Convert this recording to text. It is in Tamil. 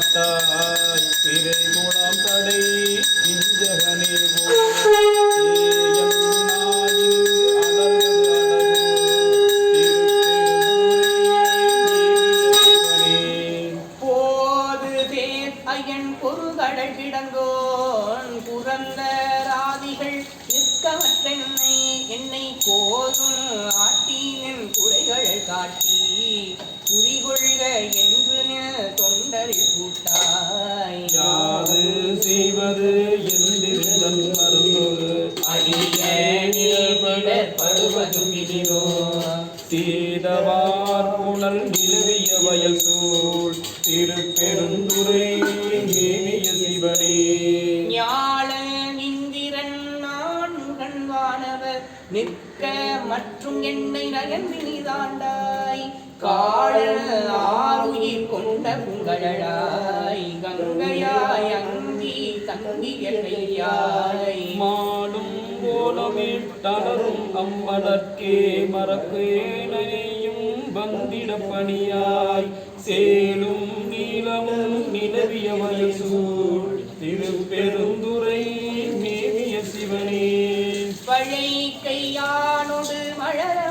காத்தாய் திரை குணம் தடை இஞ்சகனே பொருகடல் கிடங்கோன் புறந்த ராதிகள் நிற்கவற்றென்னை என்னை கோதும் அது செய்வது என்றிருந்தன் மறந்தோடு அடியில் படுவதும் இதோ தீதவார் புனல் நிலவிய வயல் சூழ் திருப்பெருந்துரை மேவிய சிவனே. ஞாழ இந்திரன் நான் உடன்வானவர் நிற்க மற்றும் என்னை நயன் வினிதாண்டாய் காழ ஆறுயிர் தங்கி என்னை மாடும் போலவே தளரும் அம்மலர்க்கே மரப்பேனையும் வந்திட பணியாய். சேலும் நீளமும் நிலவிய வயசூர் திருப்பெருந்துரை மேவிய சிவனே. பழை கையானோடு மலர